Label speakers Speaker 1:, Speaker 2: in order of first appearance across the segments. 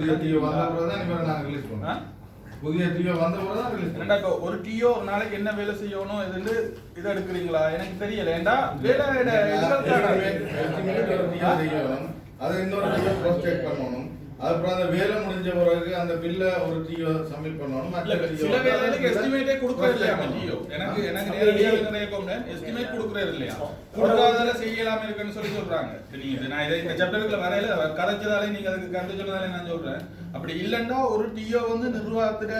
Speaker 1: புதிய டிஓ வந்த பிறகு தான் இவரை நாங்க ரிலீஸ்? பண்ணுவோம் புதிய டிஓ வந்த பிறகு தான் ரிலீஸ்
Speaker 2: இப்போ ஒரு ஒரு நாளைக்கு என்ன வேலை செய்யணும் இதுன்னு இதை எடுக்கிறீங்களா? எனக்கு தெரியல. ஏன்டா வேலை எதிர்கால
Speaker 1: அதை இன்னொரு க்ரோஸ் செக் பண்ணணும். அதுக்கப்புறம் அந்த வேலை முடிஞ்ச பிறகு அந்த பில்ல ஒரு டிஓ சப்மிட் பண்ணணும்
Speaker 2: சில வேலைகளுக்கு எஸ்டிமேட்டே கொடுக்கறது இல்லையா டிஓ. எனக்கு எனக்கு நேரடியாக நிறைய எஸ்டிமேட் கொடுக்கறது இல்லையா? கொடுக்காதால செய்யலாம இருக்குன்னு சொல்லி சொல்றாங்க. நீங்க நான் இதை இந்த சாப்டருக்குள்ள வரையில கதைச்சதாலே நீங்க அதுக்கு கருத்து சொன்னதாலே நான் சொல்றேன். அப்படி இல்லைன்னா ஒரு டிஓ வந்து நிர்வாகத்துல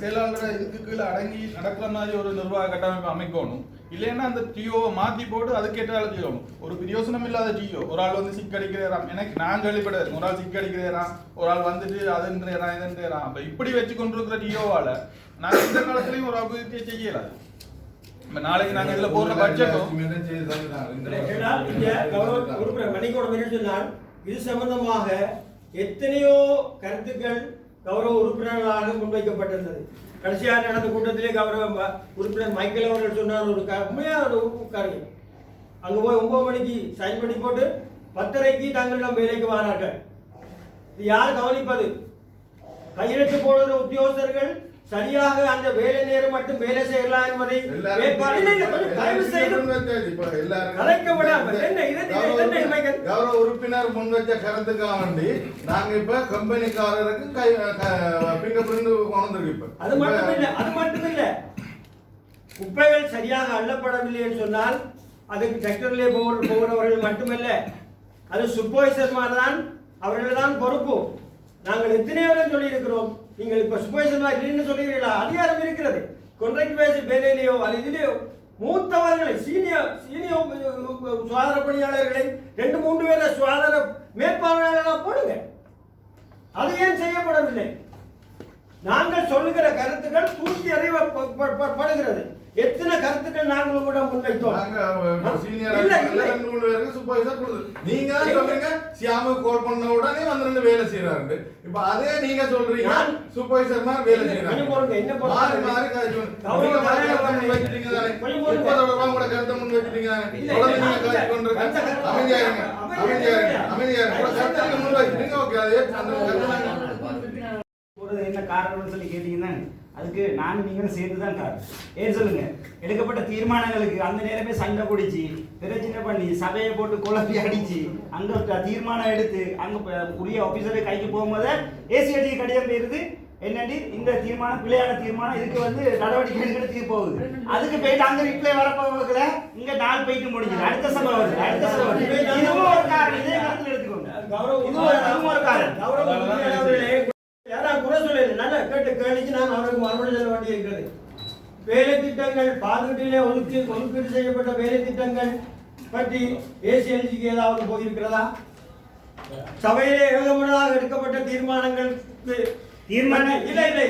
Speaker 2: செயலாளர் இதுக்கு கீழே அடங்கி நடக்கிற மாதிரி ஒரு நிர்வாக கட்டமைப்பு அமைக்கணும். இல்லைன்னா அந்த டிஓவை மாத்தி போட்டு அதுக்கேற்ற வேலை செய்யணும். ஒரு பிரயோசனம் இல்லாத டிஓ ஒரு ஆள் வந்து சிக்கடிக்கிறாராம் எனக்கு நான் கேள்விப்பட்டது. ஒரு ஆள் சிக்கடிக்கிறாராம் ஒரு ஆள் வந்துட்டு அதுன்றான் இதுன்றான் அப்ப இப்படி வச்சு கொண்டிருக்கிற டிஓவால நாங்க இந்த காலத்துலயும் ஒரு அபிவிருத்தியை செய்யலாம் இப்ப நாளைக்கு நாங்க இதுல போடுற பட்ஜெட்டும்
Speaker 3: இது சம்பந்தமாக எத்தனையோ கருத்துக்கள் கௌரவ உறுப்பினர்களாக முன்வைக்கப்பட்டிருந்தது. கடைசியாக நடந்த கூட்டத்திலே கௌரவ உறுப்பினர் மைக்கேல் அவர்கள் சொன்னார் ஒரு க- உண்மையான ஒரு காரியம் அங்கே போய் ஒன்பது மணிக்கு சைன் பண்ணி போட்டு பத்தரைக்கு தங்களிடம் வேலைக்கு வரார்கள். இது யார் கவனிப்பது? கையெழுத்து போடுகிற உத்தியோகஸ்தர்கள் சரியாக அந்த வேலை நேரம் மட்டும் வேலை செய்யலாம் என்பதை
Speaker 1: கௌரவ உறுப்பினர் முன் வச்ச கருத்துக்காக வேண்டி நாங்க இப்ப கம்பெனிக்காரருக்கு கை பிங்க பிரிண்ட் கொண்டிருக்கு இப்ப.
Speaker 3: அது மட்டும் இல்ல அது மட்டும் இல்ல குப்பைகள் சரியாக அள்ளப்படவில்லை என்று சொன்னால் அதுக்கு டிராக்டர்லே போகிற போகிறவர்கள் மட்டுமல்ல. அது சூப்பர்வைசர்மார் தான் அவர்கள் தான் பொறுப்பு. நாங்கள் எத்தனையோ தடவை சொல்லியிருக்கிறோம் நீங்கள் இப்ப சூப்பர்வைசர்மா இல்லைன்னு சொல்லுகிறீர்களா? அதிகாரம் இருக்கிறது. கொன்றைக்கு பேசு வேலையிலேயோ அல்லது இதிலேயோ மூத்தவர்களை சீனியர் சீனியர் சுகாதார பணியாளர்களை ரெண்டு மூன்று பேரை சுகாதார மேற்பார்வையாளர்களாக போடுங்க. அது ஏன் செய்யப்படவில்லை? நாங்கள் சொல்லுகிற கருத்துக்கள் தூக்கி அறிவப்படுகிறது எத்தனை கருத்துக்கள் நாங்கள் உங்களிடம் முன்வைத்தோம்
Speaker 1: நாங்க தான் சொல்றீங்க சியாமு கால் பண்ண உடனே வந்து ரெண்டு வேலை செய்யறாரு இப்ப அதே நீங்க சொல்றீங்க சூப்பர்வைசர் மாதிரி வேலை செய்யறாங்க? மாறி மாறி தானே கூட கருத்தை முன் வச்சிட்டீங்க தானே
Speaker 3: கருத்தை.
Speaker 1: அமைதியா இருங்க அமைதியா இருங்க அமைதியா இருங்க. கூட கருத்தை நீங்க முன் வச்சிட்டீங்க ஓகே அது
Speaker 4: என்ன காரணம்னு சொல்லி கேட்டீங்கன்னா அதுக்கு நானும் நீங்களும் சேர்ந்து தான் காரணம். ஏன் சொல்லுங்க? எடுக்கப்பட்ட தீர்மானங்களுக்கு அந்த நேரமே சண்டை பிடிச்சி பிரச்சனை பண்ணி சபையை போட்டு குழப்பி அடிச்சு அங்க தீர்மானம் எடுத்து அங்க உரிய ஆபீசரை கைக்கு போகும்போது ஏசிஐடி கடிதம் போயிருது என்னடி? இந்த தீர்மானம் பிள்ளையான தீர்மானம் இதுக்கு வந்து நடவடிக்கை எடுத்து போகுது. அதுக்கு போயிட்டு அங்க ரிப்ளை வரப்போகல இங்க நாள் போயிட்டு முடிஞ்சது. அடுத்த சபை வருது. அடுத்த சபை வருது. இதுவும் ஒரு காரணம். இதே கருத்தில் எடுத்துக்கோங்க. இதுவும் ஒரு காரணம்
Speaker 3: கௌரவ உறுப்பினர் அவர்களே, யாராவது குறை சொல்லல நல்ல கேள்விக்கு நான் அவருக்கு மறுபடி சொல்ல வேண்டியிருக்கிறது வேலை திட்டங்கள் பாதுகாட்டிலே ஒதுக்கி ஒதுக்கீடு செய்யப்பட்ட வேலை திட்டங்கள் பற்றி ஏசிஎல்ஜிக்கு ஏதாவது போயிருக்கிறதா சபையிலே ஏகமனதாக எடுக்கப்பட்ட தீர்மானங்கள்
Speaker 4: தீர்மானம்
Speaker 3: இல்ல இல்ல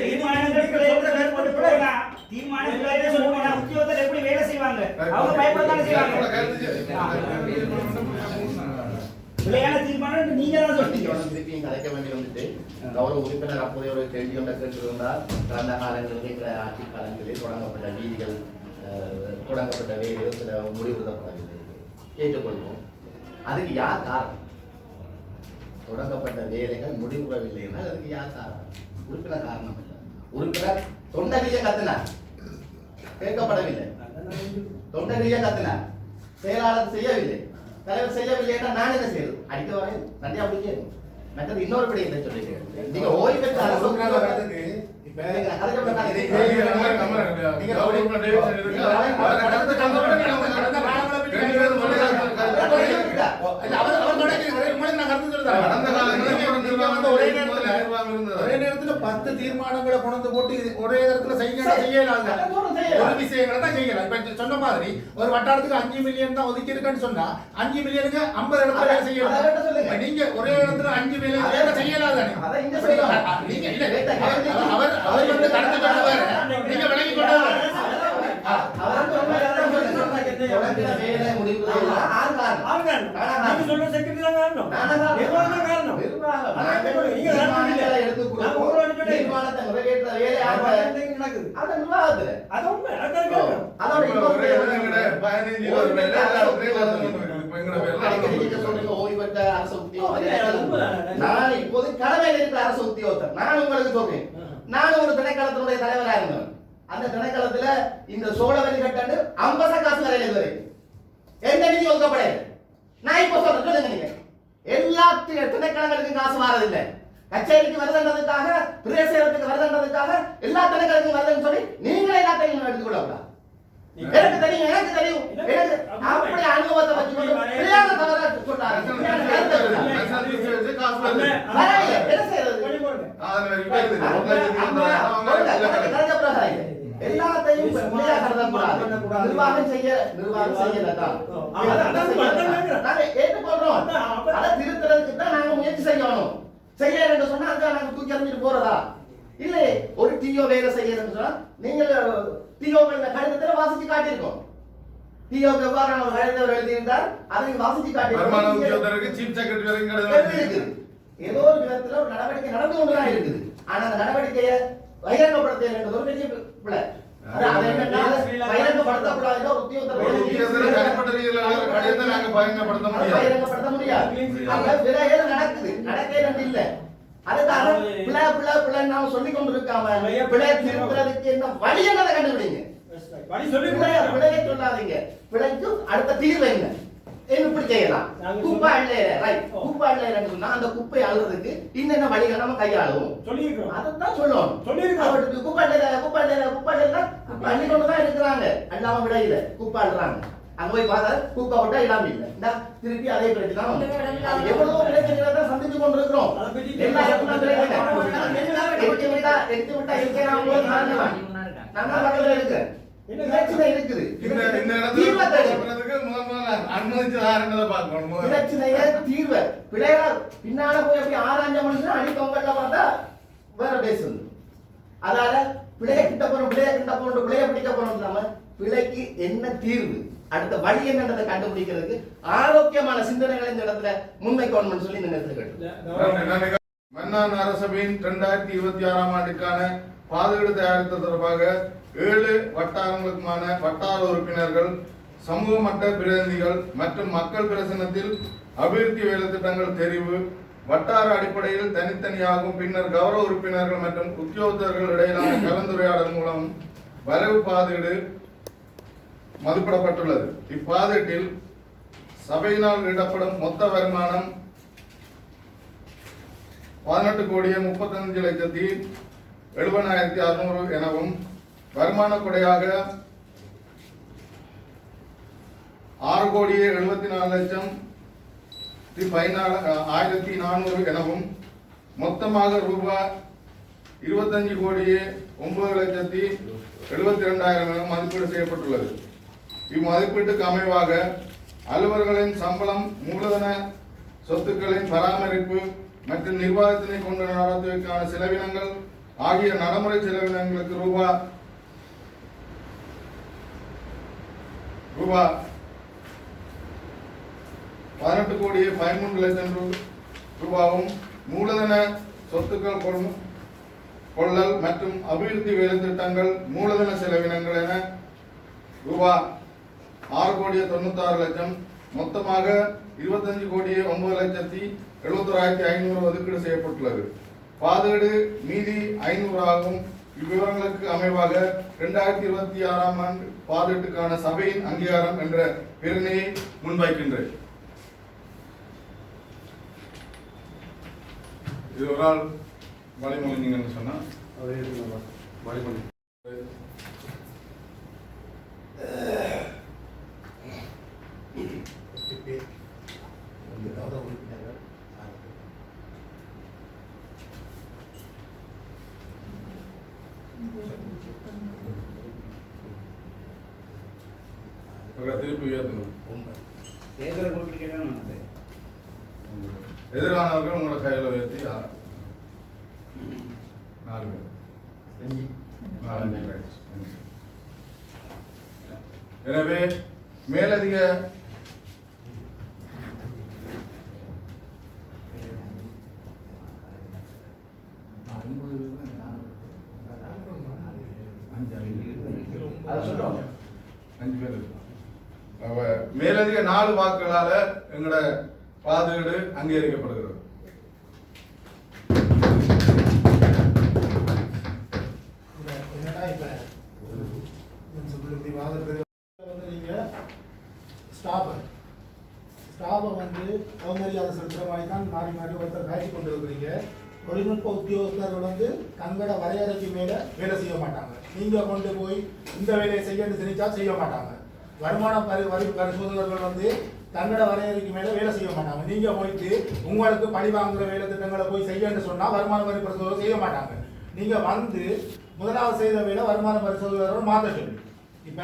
Speaker 4: சொல்லுங்க உத்தியோகத்தர் எப்படி வேலை செய்வாங்க அவங்க பயப்படத்தானே செய்வாங்க பிள்ளையான தீர்மானம் நீங்க தான் சொல்றீங்க.
Speaker 5: திருப்பியும் கலைக்க வேண்டி வந்துட்டு கௌரவ உறுப்பினர் அப்போதே ஒரு கேள்வி ஒன்றை கேட்டிருந்தார் கடந்த காலங்களில் ஆட்சி காலங்களில் தொடங்கப்பட்ட வீதிகள் தொடங்கப்பட்ட வேலைகள் சில முடிவுறுத்தப்படவில்லை. கேட்டுக்கொள்வோம். அதுக்கு யார் காரணம்? தொடங்கப்பட்ட வேலைகள் முடிவுறவில்லை என்றால் அதுக்கு யார் காரணம்? உறுப்பினர் காரணம் இல்லை. உறுப்பினர் தொண்டகிரிய கத்தினார். கேட்கப்படவில்லை. தொண்டகிரிய கத்தினார். செயலாளர் செய்யவில்லை. தலைவர் செய்யவில்லை என்றால் நான் என்ன செய்யறது? அடிக்க வரேன் நன்றியா பிடிக்கணும் மற்றது இன்னொரு படி என்ன சொல்லிக்கிறேன் நீங்க ஓய்வு பெற்ற அரசு
Speaker 1: சொல்றதுக்கு இப்ப
Speaker 5: நீங்க அதுக்கு அப்புறம்
Speaker 1: இதை
Speaker 5: நான்
Speaker 1: கேள்வி நம்ம நம்ம
Speaker 5: நீங்க
Speaker 1: கவர்மெண்ட் டேவிட்சன் இருக்கு. அவரை கடந்து கந்த உடனே நம்ம கடந்த காலங்களை ரெண்டு பேரும் ஒரே
Speaker 6: நேரத்துல பத்து தீர்மானங்களை கொண்டு போட்டு ஒரே நேரத்துல செய்யலாங்க. ஒரு விஷயங்களை தான் செய்யலாம் இப்ப சொன்ன மாதிரி ஒரு வட்டாரத்துக்கு அஞ்சு மில்லியன் தான் ஒதுக்கி இருக்குன்னு சொன்னா அஞ்சு மில்லியனுக்கு ஐம்பது இடத்துல வேலை செய்யலாம். நீங்க ஒரே இடத்துல அஞ்சு மில்லியன் வேலை செய்யலாம் தானே. நீங்க இல்ல. அவர் அவர் வந்து கடந்து கொண்டு நீங்க விலகி கொண்டு வர
Speaker 5: அவர் தொடங்கின வேலை முடிவுறுத்தவில்லை. யார் காரணம்?
Speaker 3: நீங்க சொல்ற செக்ரட்டரி தான் காரணம்
Speaker 5: நானா காரணம்?
Speaker 3: நிர்வாகம் தான் காரணம்
Speaker 5: நிர்வாகம்.
Speaker 3: அதை
Speaker 5: நாங்கள்
Speaker 3: சொல்லுங்க. நீங்க காரணம் இல்லை.
Speaker 5: தீர்மானங்களை எடுத்து
Speaker 3: நான் ஒரு வாட்டி
Speaker 5: கொடுப்போம்.
Speaker 3: சொன்னேன்.
Speaker 5: தீர்மானத்தை நிறைவேற்ற வேலை யார்
Speaker 3: அது
Speaker 5: பாரு?
Speaker 3: நடக்குது
Speaker 5: அது நிர்வாகத்துல.
Speaker 3: அது உண்மை அதான் காரணம்
Speaker 5: அதோட
Speaker 1: இப்ப
Speaker 5: இன்னொரு
Speaker 1: ஒரே ஒரு எங்கட பதினஞ்சு இருபது பேர்ல எல்லாரும் ஒரே ஒரு இப்ப எங்கட? பேர்ல
Speaker 5: அடிக்கடி
Speaker 1: அறுபது
Speaker 5: நீங்க சொல்றீங்க ஓய்வு பெற்ற அரசு
Speaker 3: அது
Speaker 5: உத்தியோகத்தர். நான் இப்போது உங்களுக்கு சொல்றேன். நானும் ஒரு திணைக்களத்தினுடைய தலைவரா இருந்தேன் அந்த திணைக்களத்துல இந்த சோழவரி கட்டாண்டு ஐம்பது காசு வரையில இது வரைக்கும். எந்த நிதி ஒதுக்கப்படையாது நான் இப்ப சொல்றேன். சொல்லுங்க நீங்க. எல்லா தி- திணைக்களங்களுக்கும் காசு வாரதில்லை கச்சேரிக்கு வருதுன்றதுக்காக பிரதேசத்துக்கு வருதுன்றதுக்காக எல்லா திணைக்களத்துக்கும் வருதுன்னு சொல்லி நீங்களே எல்லாத்தையும் எடுத்துக்கொள்ளக்கூடாது எனக்கு தெரியும் எனக்கு தெரியும். எனக்கு அப்படி அனுபவத்தை தவறா என்ன செய்யறது?
Speaker 3: கொஞ்சம் போடுங்க.
Speaker 5: எல்லாத்தையும் நிர்வாகம் செய்ய நிர்வாகம் செய்யலதான் நாங்க ஏற்றுக்கொள்றோம் அதை திருத்துறதுக்கு தான் நாங்க முயற்சி செய்யணும். செய்ய என்று சொன்னா அங்க நாங்க தூக்கி எறிஞ்சிட்டு போறதா? இல்லை ஒரு டிஓ வேலை செய்யறதுன்னு சொன்னா நீங்கள் டிஓ கடிதத்துல வாசிச்சு காட்டியிருக்கோம். டிஓ எவ்வாறான ஒரு கடிதம் எழுதியிருந்தால் அதை வாசிச்சு காட்டியிருக்கோம். ஏதோ ஒரு விதத்துல ஒரு நடவடிக்கை நடந்து கொண்டுதான் இருக்குது. ஆனா அந்த நடவடிக்கையை பகிரங்கப்படுத்த வேண்டியது ஒரு பெரிய பிள்ளை அது அது அதுக்காக பிள்ளை பிள்ளை பிள்ளை நாம சொல்லி கொண்டு இருக்காம பிள்ளை திருத்துறதுக்கு என்ன வழி என்னதை கண்டுபிடிங்க? பிள்ளைய சொல்லாதீங்க. பிள்ளைக்கு அடுத்த தீர்வு என்ன? இப்படி செய்யலாம்? குப்பை அள்ளையில ரைட். குப்பை அள்ளையிலன்னு சொன்னா அந்த குப்பை அழுறதுக்கு இன்னென்ன வழிகள் நம்ம கையாளுவோம்?
Speaker 3: சொல்லியிருக்கிறோம்.
Speaker 5: அதைத்தான் சொல்லணும்.
Speaker 3: சொல்லியிருக்கோம்.
Speaker 5: அவருக்கு குப்பை அள்ளையில குப்பை அள்ளையில குப்பை அள்ளையில தான் இருக்கிறாங்க அல்லாம விடையில குப்பை அள்ளுறாங்க. அங்க போய் பார்த்தா குப்பை விட்டா இல்லாம இல்ல. திருப்பி அதே பிரச்சனை தான் வந்து. அது எவ்வளவோ பிரச்சனைகளை தான் சந்திச்சு கொண்டிருக்கிறோம். இருக்கே. தான் பக்கத்துல இருக்கிறேன் பிரச்சனை இருக்குது. பிரச்சனைய தீர்வு பிள்ளையா பின்னால போய் அப்படி ஆராய்ஞ்ச மனுஷன் அடி பொங்கல்ல பார்த்தா வேற பேசுது அதால பிள்ளைய கிட்ட போறோம் பிள்ளைய கிட்ட போறோம் பிள்ளைய பிடிக்க போறோம் இல்லாம பிள்ளைக்கு என்ன தீர்வு? அடுத்த வழி என்னன்றதை கண்டுபிடிக்கிறதுக்கு ஆரோக்கியமான சிந்தனைகளை இந்த இடத்துல முன்வைக்கணும்னு சொல்லி இந்த நேரத்தில் கேட்டு
Speaker 1: மன்னான் மன்னார் அரசபையின் இரண்டாயிரத்தி இருபத்தி ஆறாம் ஆண்டுக்கான பாதுகாப்பு தயாரித்தல் தொடர்பாக ஏழு வட்டாரங்களுக்குமான வட்டார உறுப்பினர்கள் சமூக மட்ட பிரதிநிதிகள் மற்றும் மக்கள் பிரசனத்தில் அபிவிருத்தி வேலை திட்டங்கள் தெரிவு வட்டார அடிப்படையில் தனித்தனியாகும் பின்னர் கௌரவ உறுப்பினர்கள் மற்றும் உத்தியோகத்தர்கள் இடையிலான கலந்துரையாடல் மூலம் வரவு பாதுகாடு மதிப்பிடப்பட்டுள்ளது. இப்பாதீட்டில் சபையினால் இடப்படும் மொத்த வருமானம் பதினெட்டு கோடியே முப்பத்தஞ்சு லட்சத்தி எழுபதாயிரத்தி அறுநூறு எனவும் வருமான கொடையாக ஆறு கோடியே எழுபத்தி நாலு லட்சம் பதினாலு ஆயிரத்தி நானூறு எனவும் மொத்தமாக ரூபாய் இருபத்தஞ்சு கோடியே ஒன்பது லட்சத்தி எழுபத்தி ரெண்டாயிரம் என மதிப்பீடு செய்யப்பட்டுள்ளது. இம்மதிப்பீட்டுக்கு அமைவாக அலுவலர்களின் சம்பளம் மூலதன சொத்துக்களின் பராமரிப்பு மற்றும் நிர்வாகத்தினை கொண்டு நடத்துவதற்கான செலவினங்கள் ஆகிய நடைமுறை செலவினங்களுக்கு ரூபாய் ரூபாய் பதினெட்டு கோடியே பதிமூன்று லட்சம் ரூ- ரூபாவும் மூலதன சொத்துக்கள் கொள்ளும் கொள்ளல் மற்றும் அபிவிருத்தி வேலை திட்டங்கள் மூலதன செலவினங்கள் என ரூபாய் ஆறு கோடியே தொண்ணூத்தாறு லட்சம். மொத்தமாக இருபத்தஞ்சு கோடியே ஒன்பது லட்சத்தி எழுபத்தோராயிரத்தி ஐநூறு ஒதுக்கீடு செய்யப்பட்டுள்ளது. பாதீடு மீதி ஐநூறு ஆகும். இவ்விவரங்களுக்கு அமைவாக இரண்டாயிரத்தி இருபத்தி ஆறாம் ஆண்டு பாதீட்டுக்கான சபையின் அங்கீகாரம் என்ற பெருமையை முன்வைக்கின்றேன். இது ஒரு ஆள் வழிமொழிங்கன்னு சொன்னா வழிமொழி. திருப்பி உயர்த்தணும்
Speaker 4: தேர்தலை குறிப்பிட்டு
Speaker 1: எதிரானவர்கள் உங்களோட கையில உயர்த்தி நாலு பேர். பேர். எனவே மேலதிக எங்களோட பாதுகாடு அங்கீகரிக்கப்படுகிறது.
Speaker 6: ஸ்டாஃபை வந்து அவமரியாதை செலுத்துகிற தான் மாறி மாறி ஒருத்தர் கொண்டு இருக்கிறீங்க. தொழில்நுட்ப உத்தியோகத்தர்கள் வந்து தங்களோட வரையறைக்கு மேலே வேலை செய்ய மாட்டாங்க. நீங்கள் கொண்டு போய் இந்த வேலையை செய்யன்னு தெரிஞ்சா செய்ய மாட்டாங்க. வருமான பரி வரி பரிசோதகர்கள் வந்து தங்களோட வரையறைக்கு மேல வேலை செய்ய மாட்டாங்க. நீங்க போயிட்டு உங்களுக்கு பழி வாங்குற வேலை திட்டங்களை போய் செய்யன்னு சொன்னா வருமான வரி பரிசோதகர் செய்ய மாட்டாங்க. நீங்க வந்து முதலாவது செய்த வேலை வருமான பரிசோதகர்கள் மாத்த சொல்லி இப்ப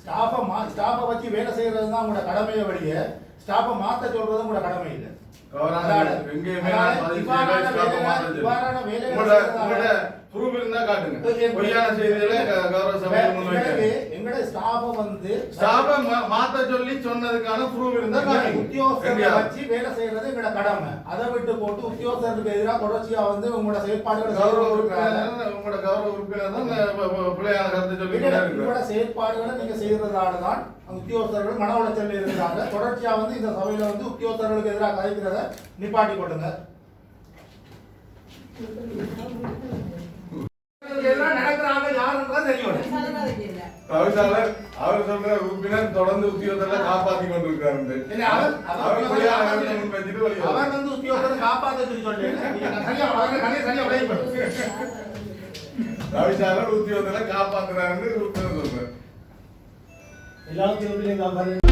Speaker 6: ஸ்டாஃபை மா ஸ்டாஃபை வச்சு வேலை செய்யறது தான் உங்களோட கடமையை வழிய ஸ்டாஃபை மாத்த சொல்றது உங்களோட கடமை இல்லை. இவ்வாறான
Speaker 1: செய்யல, proof இருந்தா காட்டுங்க. பொய்யான செய்திகளை கௌரவ
Speaker 6: எங்களுக்கு எங்களோட ஸ்டாஃபை வந்து
Speaker 1: ஸ்டாஃபை மாத்த சொல்லி சொன்னதுக்கான ப்ரூஃப் இருந்தா காட்டுங்க. எங்கேயாவது.
Speaker 6: வச்சு வேலை செய்யறது எங்களோட கடமை. அதை விட்டு போட்டு உத்தியோகஸ்தருக்கு எதிராக தொடர்ச்சியா வந்து உங்களோட செயற்பாடுகளை
Speaker 1: கௌரவ உறுப்பினர் உங்களோட கௌரவ உறுப்பினர் தான் பிள்ளையான கருத்து சொல்லி
Speaker 6: உங்களோட செயற்பாடுகளை நீங்க செய்யறதால தான் உத்தியோகஸ்தர்கள் மன உளைச்சல் இருக்கிறாங்க. தொடர்ச்சியா வந்து இந்த சபையில வந்து உத்தியோகஸ்தர்களுக்கு எதிராக கதைக்கிறத நிப்பாட்டி கொள்ளுங்க எல்லாம் நடக்கிறாங்க யாருன்றது தெரியும்.
Speaker 1: தவிசாளர் அவர் சொல்ற உறுப்பினர் தொடர்ந்து உத்தியோகத்தை காப்பாத்தி கொண்டிருக்காரு
Speaker 6: இல்ல, அவர்- வந்து உத்தியோகத்தை காப்பாத்த சொல்லி சொல்றேன் நீங்க சரியா அவரை கண்ணே சரியா விளைய பண்ணுங்க
Speaker 1: தவிசாளர் உத்தியோகத்தை காப்பாத்துறாருன்னு உறுப்பினர் சொல்றாரு.
Speaker 3: எல்லா உத்தியோகத்திலையும் காப்பாற்ற